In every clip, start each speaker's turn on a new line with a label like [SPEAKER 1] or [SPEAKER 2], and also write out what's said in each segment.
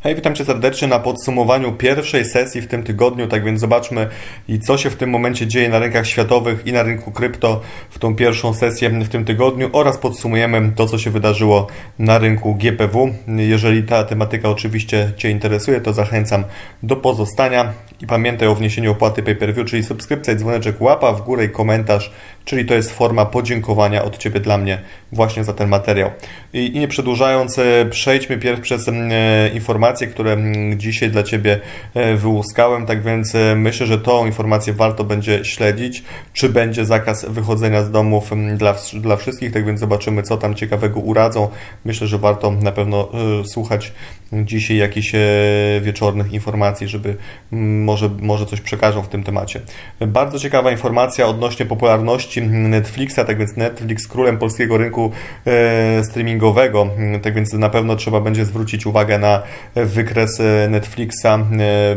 [SPEAKER 1] Hej, witam Cię serdecznie na podsumowaniu pierwszej sesji w tym tygodniu. Tak więc zobaczmy, co się w tym momencie dzieje na rynkach światowych i na rynku krypto w tą pierwszą sesję w tym tygodniu oraz podsumujemy to, co się wydarzyło na rynku GPW. Jeżeli ta tematyka oczywiście Cię interesuje, to zachęcam do pozostania i pamiętaj o wniesieniu opłaty pay-per-view, czyli subskrypcja dzwoneczek, łapa w górę i komentarz, czyli to jest forma podziękowania od Ciebie dla mnie właśnie za ten materiał. I, i nie przedłużając, e, przejdźmy pierw przez e, informacje, które dzisiaj dla Ciebie e, wyłuskałem, tak więc myślę, że tą informację warto będzie śledzić, czy będzie zakaz wychodzenia z domów dla, dla wszystkich, tak więc zobaczymy, co tam ciekawego uradzą. Myślę, że warto na pewno słuchać dzisiaj jakichś wieczornych informacji, żeby może, może coś przekażą w tym temacie. Bardzo ciekawa informacja odnośnie popularności Netflixa, tak więc Netflix królem polskiego rynku streamingowego, tak więc na pewno trzeba będzie zwrócić uwagę na wykres Netflixa,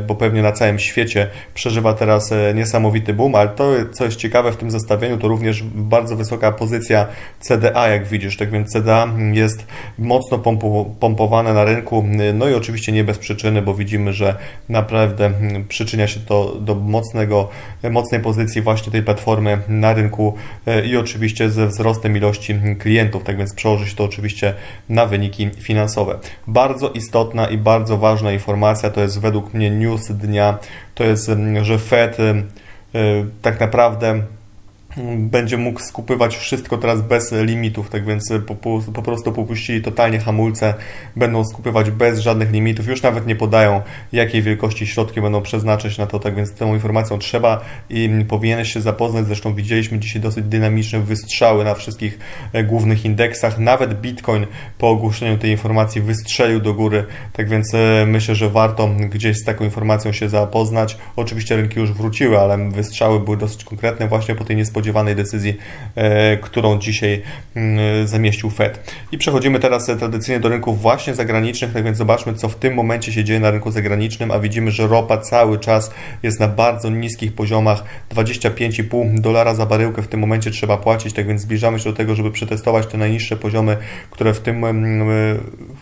[SPEAKER 1] bo pewnie na całym świecie przeżywa teraz niesamowity boom, ale to, co jest ciekawe w tym zestawieniu, to również bardzo wysoka pozycja CDA, jak widzisz, tak więc CDA jest mocno pompowane na rynku, no i oczywiście nie bez przyczyny, bo widzimy, że naprawdę przyczynia się to do mocnego, mocnej pozycji właśnie tej platformy na rynku i oczywiście ze wzrostem ilości klientów, tak więc przełoży się to oczywiście na wyniki finansowe. Bardzo istotna i bardzo ważna informacja to jest według mnie news dnia, to jest, że Fed tak naprawdę będzie mógł skupywać wszystko teraz bez limitów, tak więc po, po, prostu popuścili totalnie hamulce, będą skupywać bez żadnych limitów, już nawet nie podają jakiej wielkości środki będą przeznaczyć na to, tak więc tą informacją trzeba i powinieneś się zapoznać, zresztą widzieliśmy dzisiaj dosyć dynamiczne wystrzały na wszystkich e, głównych indeksach, nawet Bitcoin po ogłoszeniu tej informacji wystrzelił do góry, tak więc e, myślę, że warto gdzieś z taką informacją się zapoznać, oczywiście rynki już wróciły, ale wystrzały były dosyć konkretne właśnie po tej niespodziewanej spodziewanej decyzji, e, którą dzisiaj mm, zamieścił Fed. I przechodzimy teraz tradycyjnie do rynków właśnie zagranicznych, tak więc zobaczmy, co w tym momencie się dzieje na rynku zagranicznym, a widzimy, że ropa cały czas jest na bardzo niskich poziomach, 25,5 dolara za baryłkę w tym momencie trzeba płacić, tak więc zbliżamy się do tego, żeby przetestować te najniższe poziomy, które w tym, mm,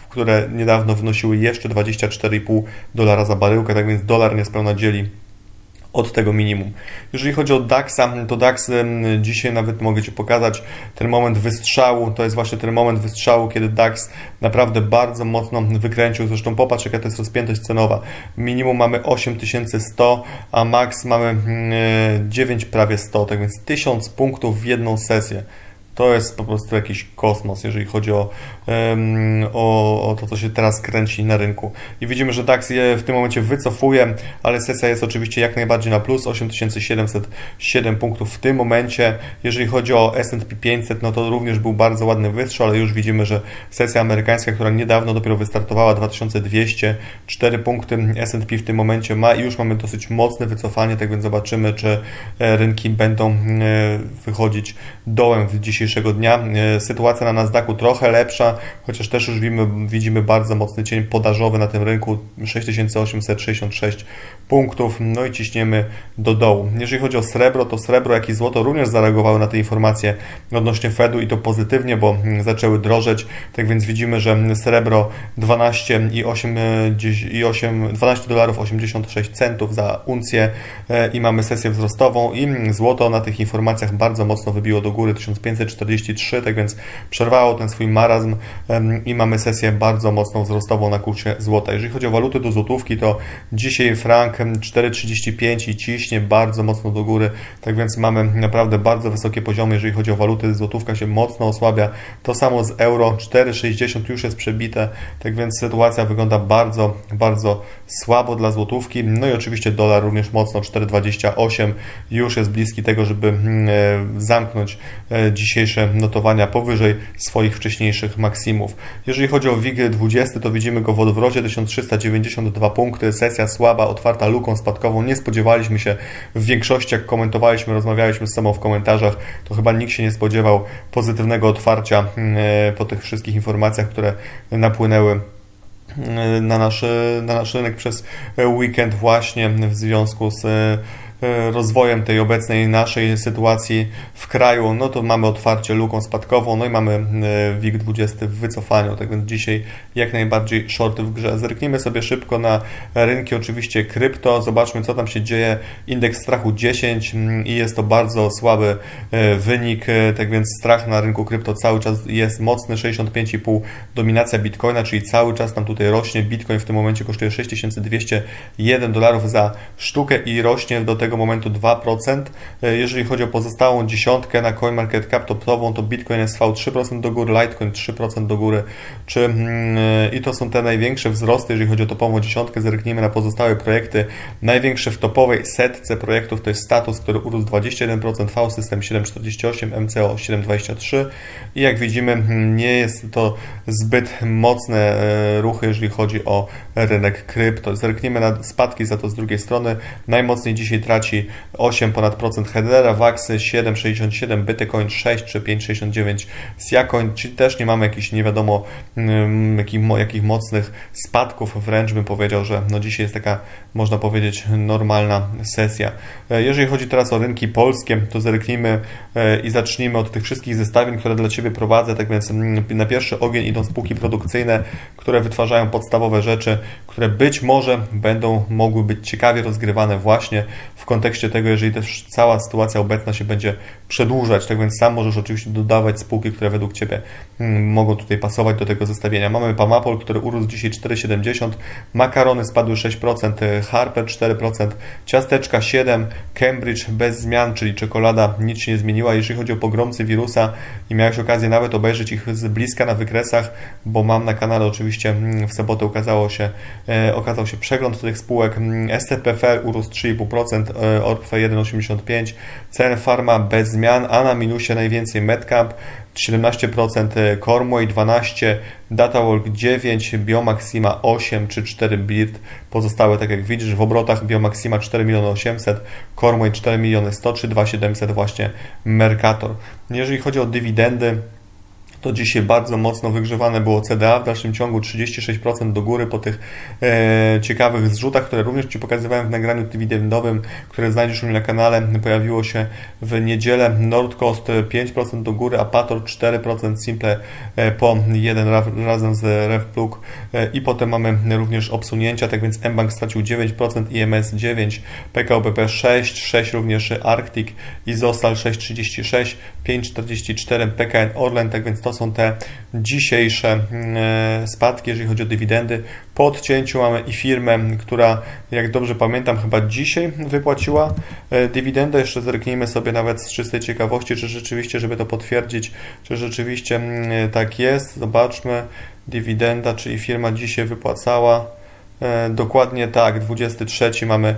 [SPEAKER 1] które niedawno wynosiły jeszcze 24,5 dolara za baryłkę, tak więc dolar niespełna dzieli od tego minimum. Jeżeli chodzi o DAXa, to DAX dzisiaj nawet mogę Ci pokazać ten moment wystrzału, to jest właśnie ten moment wystrzału, kiedy DAX naprawdę bardzo mocno wykręcił, zresztą popatrz jaka to jest rozpiętość cenowa. Minimum mamy 8100, a max mamy 9 mm, prawie 100, tak więc 1000 punktów w jedną sesję. To jest po prostu jakiś kosmos, jeżeli chodzi o, o, o, to, co się teraz kręci na rynku. I widzimy, że DAX je w tym momencie wycofuje, ale sesja jest oczywiście jak najbardziej na plus, 8707 punktów w tym momencie. Jeżeli chodzi o S&P 500, no to również był bardzo ładny wystrzał, ale już widzimy, że sesja amerykańska, która niedawno dopiero wystartowała, 2204 punkty S&P w tym momencie ma i już mamy dosyć mocne wycofanie, tak więc zobaczymy, czy e, rynki będą e, wychodzić dołem w dzisiejszym dzisiejszego dnia. E, sytuacja na Nasdaqu trochę lepsza, chociaż też już widzimy, widzimy bardzo mocny cień podażowy na tym rynku 6866 punktów, no i ciśniemy do dołu. Jeżeli chodzi o srebro, to srebro, jak i złoto również zareagowały na te informacje odnośnie Fedu i to pozytywnie, bo zaczęły drożeć. Tak więc widzimy, że srebro 12 i 8, i 8 12 dolarów 86 centów za uncję e, i mamy sesję wzrostową i złoto na tych informacjach bardzo mocno wybiło do góry 1540 43, tak więc przerwało ten swój marazm i mamy sesję bardzo mocną wzrostową na kursie złota. Jeżeli chodzi o waluty do złotówki, to dzisiaj frank 4,35 i ciśnie bardzo mocno do góry, tak więc mamy naprawdę bardzo wysokie poziomy, jeżeli chodzi o waluty, złotówka się mocno osłabia. To samo z euro, 4,60 już jest przebite, tak więc sytuacja wygląda bardzo, bardzo słabo dla złotówki. No i oczywiście dolar również mocno, 4,28 już jest bliski tego, żeby mm, e, zamknąć e, dzisiejszy dzisiejsze notowania powyżej swoich wcześniejszych maksimów. Jeżeli chodzi o WIG 20, to widzimy go w odwrocie 1392 punkty, sesja słaba, otwarta luką spadkową. Nie spodziewaliśmy się w większości, jak komentowaliśmy, rozmawialiśmy z sobą w komentarzach, to chyba nikt się nie spodziewał pozytywnego otwarcia e, po tych wszystkich informacjach, które napłynęły e, na nasz, na nasz rynek przez weekend właśnie w związku z rozwojem tej obecnej naszej sytuacji w kraju, no to mamy otwarcie luką spadkową, no i mamy WIG20 w wycofaniu, tak więc dzisiaj jak najbardziej shorty w grze. Zerknijmy sobie szybko na rynki oczywiście krypto, zobaczmy co tam się dzieje. Indeks strachu 10 mm, i jest to bardzo słaby wynik, tak więc strach na rynku krypto cały czas jest mocny, 65,5 dominacja Bitcoina, czyli cały czas tam tutaj rośnie. Bitcoin w tym momencie kosztuje 6201 dolarów za sztukę i rośnie do tego momentu 2%. E, jeżeli chodzi o pozostałą dziesiątkę na CoinMarketCap topową, to Bitcoin SV 3% do góry, Litecoin 3% do góry. Czy, mm, e, I to są te największe wzrosty, jeżeli chodzi o topową dziesiątkę. Zerknijmy na pozostałe projekty. Największe w topowej setce projektów to jest Status, który urósł 21%, V-System 7,48, MCO 7,23 i jak widzimy mm, nie jest to zbyt mocne e, ruchy, jeżeli chodzi o rynek krypto. Zerknijmy na spadki za to z drugiej strony. Najmocniej dzisiaj traci 8 ponad procent Hedera, Waxy 7,67, Bitcoin 6 czy 5,69, Siacoin, czyli też nie mamy jakichś nie wiadomo mm, jakich, jakich mocnych spadków, wręcz bym powiedział, że no dzisiaj jest taka, można powiedzieć, normalna sesja. E, jeżeli chodzi teraz o rynki polskie, to zerknijmy e, i zacznijmy od tych wszystkich zestawień, które dla Ciebie prowadzę, tak więc mm, na pierwszy ogień idą spółki produkcyjne, które wytwarzają podstawowe rzeczy, które być może będą mogły być ciekawie rozgrywane właśnie w kontekście tego, jeżeli też cała sytuacja obecna się będzie przedłużać. Tak więc sam możesz oczywiście dodawać spółki, które według Ciebie mm, mogą tutaj pasować do tego zestawienia. Mamy Pamapol, który urósł dzisiaj 4,70, makarony spadły 6%, Harper 4%, ciasteczka 7%, Cambridge bez zmian, czyli czekolada nic się nie zmieniła. Jeżeli chodzi o pogromcy wirusa i miałeś okazję nawet obejrzeć ich z bliska na wykresach, bo mam na kanale oczywiście mm, w sobotę ukazało się, e, okazał się przegląd tych spółek. Mm, STPFL urósł 3,5%, e, ORPF 1,85%, CN Pharma bez zmian, a na minusie najwięcej Medcamp 17%, Cormway 12%, DataWalk 9%, Biomaxima 8 czy 4 Birt. Pozostałe, tak jak widzisz, w obrotach Biomaxima 4 miliony 800, Cormway 4 miliony 100 czy 2700 właśnie Mercator. Jeżeli chodzi o dywidendy, to dzisiaj bardzo mocno wygrzewane było CDA, w dalszym ciągu 36% do góry po tych e, ciekawych zrzutach, które również Ci pokazywałem w nagraniu dywidendowym, które znajdziesz u mnie na kanale. Pojawiło się w niedzielę Nordcost 5% do góry, Apator 4%, Simple e, po 1 razem z RevPlug e, i potem mamy również obsunięcia, tak więc mBank stracił 9%, IMS 9%, PKO BP 6%, 6 również Arctic, Izostal 6,36%, 5,44%, PKN Orlen, tak więc to to są te dzisiejsze mm, e, spadki, jeżeli chodzi o dywidendy. Po odcięciu mamy i firmę, która, jak dobrze pamiętam, chyba dzisiaj wypłaciła e, dywidendę. Jeszcze zerknijmy sobie nawet z czystej ciekawości, czy rzeczywiście, żeby to potwierdzić, czy rzeczywiście mm, e, tak jest. Zobaczmy, dywidenda, czyli firma dzisiaj wypłacała. Dokładnie tak, 23 mamy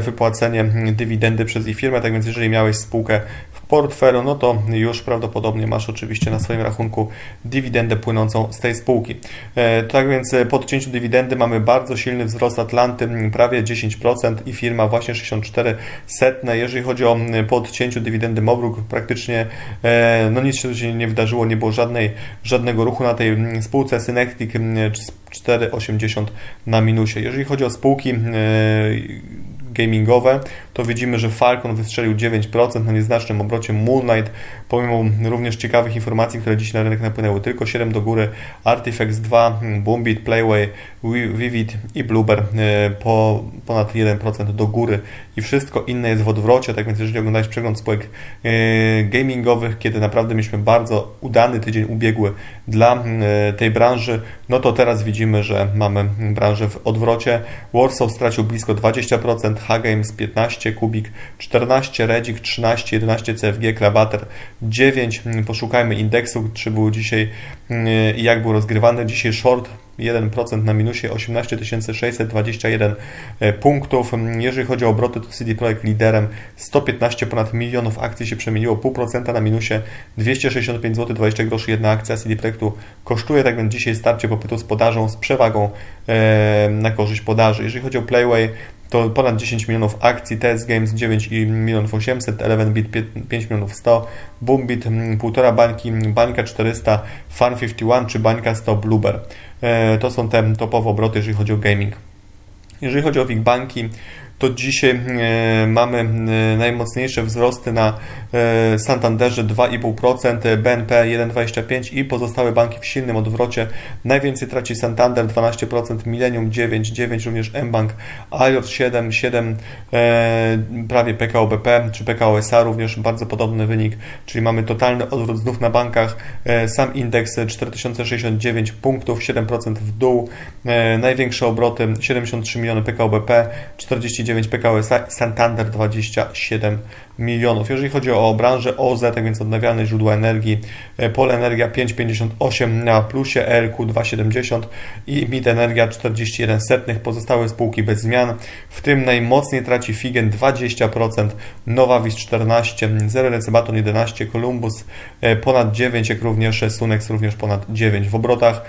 [SPEAKER 1] wypłacenie dywidendy przez ich firmę, tak więc jeżeli miałeś spółkę portfelu, no to już prawdopodobnie masz oczywiście na swoim rachunku dywidendę płynącą z tej spółki. E, tak więc e, po odcięciu dywidendy mamy bardzo silny wzrost Atlanty, prawie 10% i firma właśnie 64 setne. Jeżeli chodzi o po odcięciu dywidendy Mobruk, praktycznie e, no nic się nie wydarzyło, nie było żadnej, żadnego ruchu na tej spółce. Synectic 4,80 na minusie. Jeżeli chodzi o spółki gamingowe, to widzimy, że Falcon wystrzelił 9% na nieznacznym obrocie Moonlight, pomimo również ciekawych informacji, które dziś na rynek napłynęły, tylko 7 do góry, Artifacts 2, Boombit, Playway, Vivid i Blueber e, po ponad 1% do góry i wszystko inne jest w odwrocie, tak więc jeżeli oglądałeś przegląd spółek e, gamingowych, kiedy naprawdę mieliśmy bardzo udany tydzień ubiegły dla e, tej branży, no to teraz widzimy, że mamy branżę w odwrocie. Warsaw stracił blisko 20%, Hagames 15, Kubik 14, Redzik 13, 11 CFG, Klabater 9. Poszukajmy indeksu, czy był dzisiaj i jak był rozgrywany. Dzisiaj short 1% na minusie 18 621 e, punktów. Jeżeli chodzi o obroty, to CD Projekt liderem 115 ponad milionów akcji się przemieniło, 0,5% na minusie 265 zł 20 groszy jedna akcja CD Projektu kosztuje, tak więc dzisiaj starcie popytu z podażą z przewagą e, na korzyść podaży. Jeżeli chodzi o Playway, to ponad 10 milionów akcji, TS Games 9 milionów 800, Eleven Bit 5 milionów 100, Boombit 1,5 bańki, Bańka 400, Fun 51 czy Bańka 100 Blueber. E, to są te topowe obroty, jeżeli chodzi o gaming. Jeżeli chodzi o WIG banki, to dzisiaj mamy najmocniejsze wzrosty na Santanderze 2,5%, BNP 1,25% i pozostałe banki w silnym odwrocie. Najwięcej traci Santander 12%, Millennium 9%, 9% również mBank, Aliot 7%, 7% prawie PKO BP czy PKO SA również bardzo podobny wynik, czyli mamy totalny odwrót znów na bankach. Sam indeks 4069 punktów, 7% w dół. Największe obroty 73 miliony PKO BP, 49 PKO SA, Santander 27 milionów. Jeżeli chodzi o branżę OZE, tak więc odnawialne źródła energii, e, Pole Energia 5,58 na plusie, ELQ 2,70 i MIT Energia 41 setnych, pozostałe spółki bez zmian, w tym najmocniej traci Figen 20%, Nowa Wis 14, Zero Baton 11, Columbus e, ponad 9, jak również Sunex również ponad 9 w obrotach,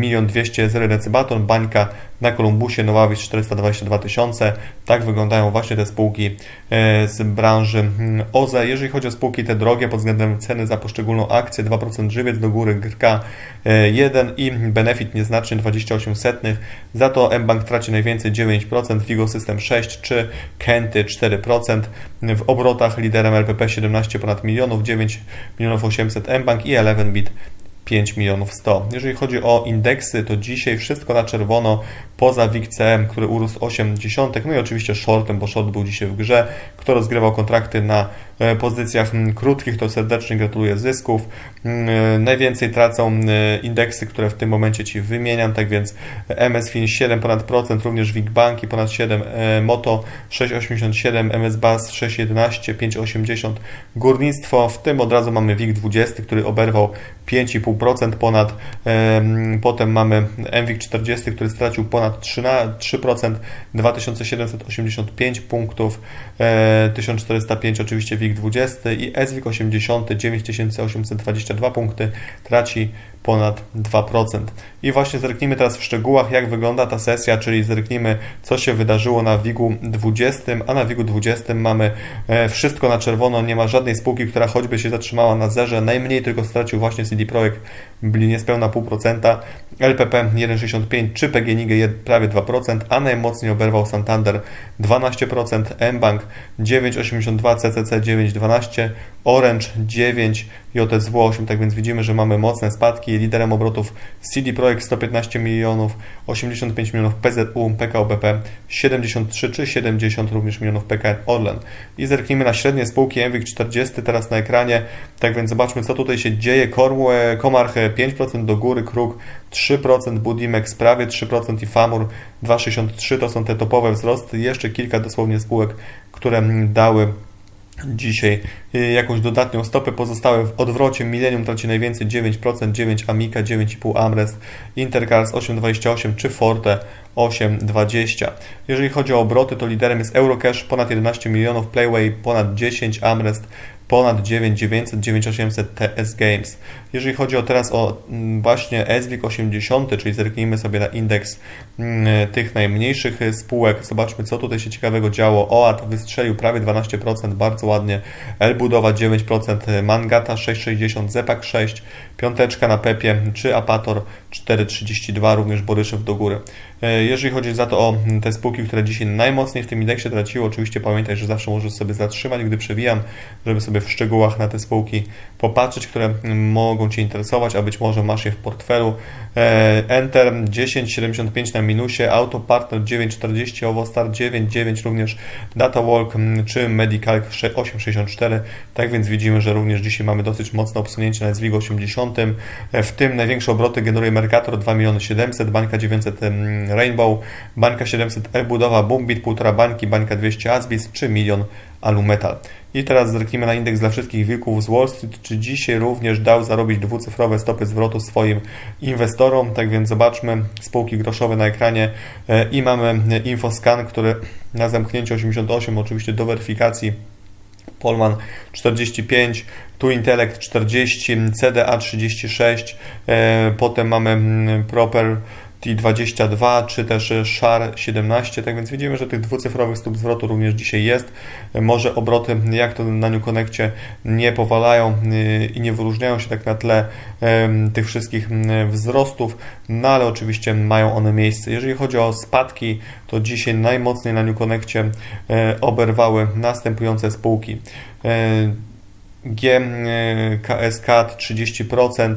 [SPEAKER 1] 1 200 Zero Baton, Bańka na Kolumbusie, Nowawis 422 tysiące. Tak wyglądają właśnie te spółki e, z branży mm, OZE. Jeżeli chodzi o spółki te drogie pod względem ceny za poszczególną akcję, 2% żywiec do góry, GRK 1 i benefit nieznaczny 28 setnych. Za to mBank traci najwięcej 9%, Figo System 6 czy Kenty 4%. W obrotach liderem LPP 17 ponad milionów, 9 milionów 800 mBank i 11bit 5 milionów 100. Jeżeli chodzi o indeksy, to dzisiaj wszystko na czerwono, poza WIG-CM, który urósł 80, no i oczywiście shortem, bo short był dzisiaj w grze. Kto rozgrywał kontrakty na e, pozycjach krótkich, to serdecznie gratuluję zysków. E, najwięcej tracą e, indeksy, które w tym momencie Ci wymieniam, tak więc MSFIN 7 ponad procent, również WIG Banki ponad 7, Moto 6,87, MS BAS 6,11, 5,80, Górnictwo, w tym od razu mamy WIG 20, który oberwał 5,5% ponad, potem mamy MWIG 40, który stracił ponad ponad 3, 3% 2785 punktów, 1405 e, oczywiście WIG 20 i SWIG 80 9822 punkty, traci ponad 2%. I właśnie zerknijmy teraz w szczegółach, jak wygląda ta sesja, czyli zerknijmy, co się wydarzyło na WIG-u 20, a na WIG-u 20 mamy e, wszystko na czerwono, nie ma żadnej spółki, która choćby się zatrzymała na zerze, najmniej tylko stracił właśnie CD Projekt, byli niespełna 0,5%, LPP 1,65 czy PGNiG prawie 2%, a najmocniej oberwał Santander 12%, mBank 9,82, CCC 9,12, Orange 9, JSW 8, tak więc widzimy, że mamy mocne spadki. Liderem obrotów CD Projekt 115 milionów, 85 milionów PZU, PKO BP 73 czy 70 również milionów PKN Orlen. I zerknijmy na średnie spółki MWIG 40 teraz na ekranie. Tak więc zobaczmy, co tutaj się dzieje. Komarch 5% do góry, Kruk 3%, Budimex prawie 3% i Famur 2,63 to są te topowe wzrosty. Jeszcze kilka dosłownie spółek, które dały dzisiaj y, jakąś dodatnią stopę. Pozostałe w odwrocie Millennium traci najwięcej 9%, 9 Amica, 9,5 Amrest, Intercars 8,28 czy Forte 8,20. Jeżeli chodzi o obroty, to liderem jest Eurocash ponad 11 milionów, Playway ponad 10, Amrest ponad 9900, 9800 TS Games. Jeżeli chodzi o teraz o mm, właśnie SWIG 80, czyli zerknijmy sobie na indeks mm, tych najmniejszych spółek, zobaczmy co tutaj się ciekawego działo. OAT wystrzelił prawie 12%, bardzo ładnie. Elbudowa 9%, Mangata 6,60, Zepak 6, piąteczka na Pepie czy Apator 4,32, również Boryszew do góry. E, jeżeli chodzi za to o te spółki, które dzisiaj najmocniej w tym indeksie traciły, oczywiście pamiętaj, że zawsze możesz sobie zatrzymać, gdy przewijam, żeby sobie w szczegółach na te spółki popatrzeć, które mogą Cię interesować, a być może masz je w portfelu. E, Enter 10,75 na minusie, Autopartner 9,40, Ovostar 9,9 również, DataWalk czy Medical 8,64. Tak więc widzimy, że również dzisiaj mamy dosyć mocne obsunięcie na SWIG 80. E, w tym największe obroty generuje Mercator 2 700 Bańka 900 Rainbow, Bańka 700 E-Budowa, Boombit 1,5 bańki, Bańka 200 Asbis czy milion Alumetal. I teraz zerknijmy na indeks dla wszystkich wilków z Wall Street, czy dzisiaj również dał zarobić dwucyfrowe stopy zwrotu swoim inwestorom. Tak więc zobaczmy. Spółki groszowe na ekranie. E, i mamy Infoscan, który na zamknięciu 88 oczywiście do weryfikacji. Polman 45, Tu Intellect 40, CDA 36, e, potem mamy mm, Proper T22 czy też SHAR 17, tak więc widzimy, że tych dwucyfrowych stóp zwrotu również dzisiaj jest. Może obroty jak to na New Connectie nie powalają i nie wyróżniają się tak na tle tych wszystkich wzrostów, no ale oczywiście mają one miejsce. Jeżeli chodzi o spadki, to dzisiaj najmocniej na New Connectie oberwały następujące spółki. GKSK 30%,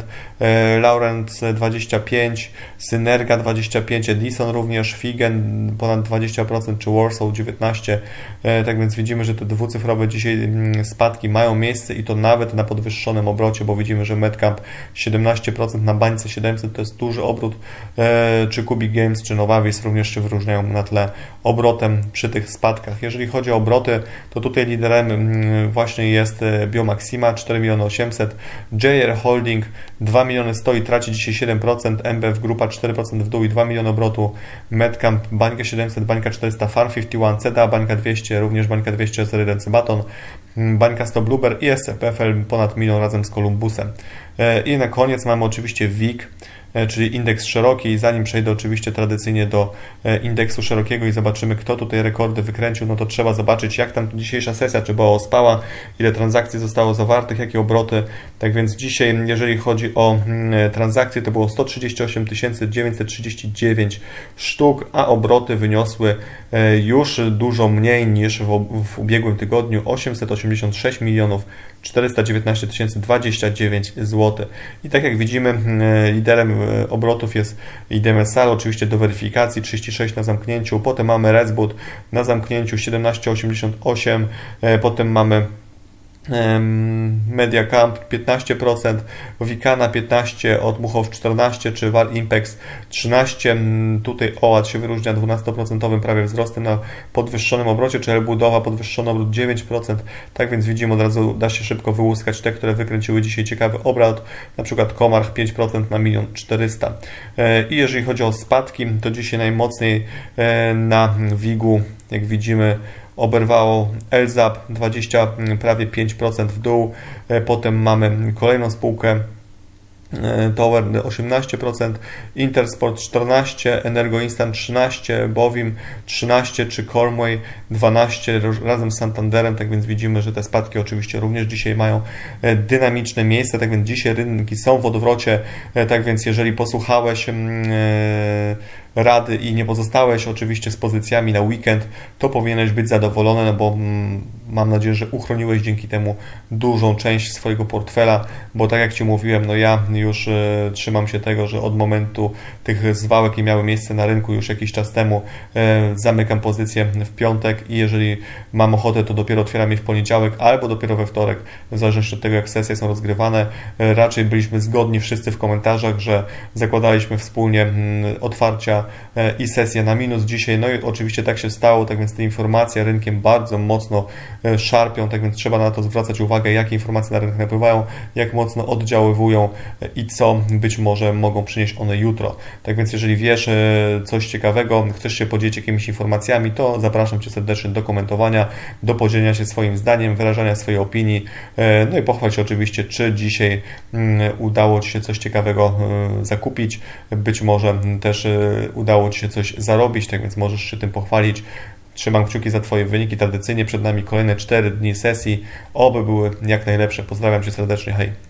[SPEAKER 1] Laurent 25%, Synerga 25%, Edison również, Figen ponad 20% czy Warsaw 19%. E, tak więc widzimy, że te dwucyfrowe dzisiaj mm, spadki mają miejsce i to nawet na podwyższonym obrocie, bo widzimy, że Medcamp 17% na bańce 700 to jest duży obrót, e, czy Kubik Games, czy Novavis również się wyróżniają na tle obrotem przy tych spadkach. Jeżeli chodzi o obroty, to tutaj liderem mm, właśnie jest e, Biomax Maxima 4 miliony 800, JR Holding 2 miliony stoi, traci dzisiaj 7%, MBF Grupa 4% w dół i 2 miliony obrotu, Medcamp, Bańka 700, Bańka 400, Farm 51, CEDA, Bańka 200, również Bańka 200, Zerydency Baton, Bańka 100 Blueber i SCPFL ponad milion razem z Columbusem. E, I na koniec mamy oczywiście WIG, czyli indeks szeroki. Zanim przejdę oczywiście tradycyjnie do e, indeksu szerokiego i zobaczymy, kto tutaj rekordy wykręcił, no to trzeba zobaczyć, jak tam dzisiejsza sesja, czy była ospała, ile transakcji zostało zawartych, jakie obroty. Tak więc dzisiaj, jeżeli chodzi o mm, e, transakcje, to było 138 939 sztuk, a obroty wyniosły już dużo mniej niż w, w ubiegłym tygodniu 886 milionów 419 029 zł. I tak jak widzimy, liderem E, obrotów jest IDMSL, oczywiście do weryfikacji 36 na zamknięciu, potem mamy Resboot na zamknięciu 17,88, e, potem mamy Mediacamp 15%, Wikana 15%, od Muchow 14% czy War Impex 13%. Tutaj OAT się wyróżnia 12% prawie wzrostem na podwyższonym obrocie, czy Budowa podwyższony obrót 9%. Tak więc widzimy od razu da się szybko wyłuskać te, które wykręciły dzisiaj ciekawy obrót, na przykład Komarch 5% na 1 400 e, I jeżeli chodzi o spadki, to dzisiaj najmocniej e, na WIG-u, jak widzimy, oberwało Elzap 20, mm, prawie 5% w dół. E, potem mamy kolejną spółkę e, Tower 18%, Intersport 14%, Energo Instant 13%, Bowim 13% czy Cormway 12% razem z Santanderem, tak więc widzimy, że te spadki oczywiście również dzisiaj mają e, dynamiczne miejsce, tak więc dzisiaj rynki są w odwrocie, tak więc jeżeli posłuchałeś mm, rady i nie pozostałeś oczywiście z pozycjami na weekend, to powinieneś być zadowolony, no bo mm, mam nadzieję, że uchroniłeś dzięki temu dużą część swojego portfela, bo tak jak Ci mówiłem, no ja już y, trzymam się tego, że od momentu tych zwałek, i miały miejsce na rynku już jakiś czas temu, y, zamykam pozycję w piątek i jeżeli mam ochotę, to dopiero otwieram je w poniedziałek albo dopiero we wtorek, w zależności od tego, jak sesje są rozgrywane. Y, raczej byliśmy zgodni wszyscy w komentarzach, że zakładaliśmy wspólnie mm, otwarcia E, i sesję na minus dzisiaj. No i oczywiście tak się stało, tak więc te informacje rynkiem bardzo mocno e, szarpią, tak więc trzeba na to zwracać uwagę, jakie informacje na rynek napływają, jak mocno oddziaływują e, i co być może mogą przynieść one jutro. Tak więc jeżeli wiesz coś ciekawego, chcesz się podzielić jakimiś informacjami, to zapraszam Cię serdecznie do komentowania, do podzielenia się swoim zdaniem, wyrażania swojej opinii, no i pochwal się oczywiście, czy dzisiaj mm, udało Ci się coś ciekawego zakupić, być może też udało Ci się coś zarobić, tak więc możesz się tym pochwalić. Trzymam kciuki za Twoje wyniki. Tradycyjnie przed nami kolejne 4 dni sesji. Oby były jak najlepsze. Pozdrawiam Cię serdecznie. Hej.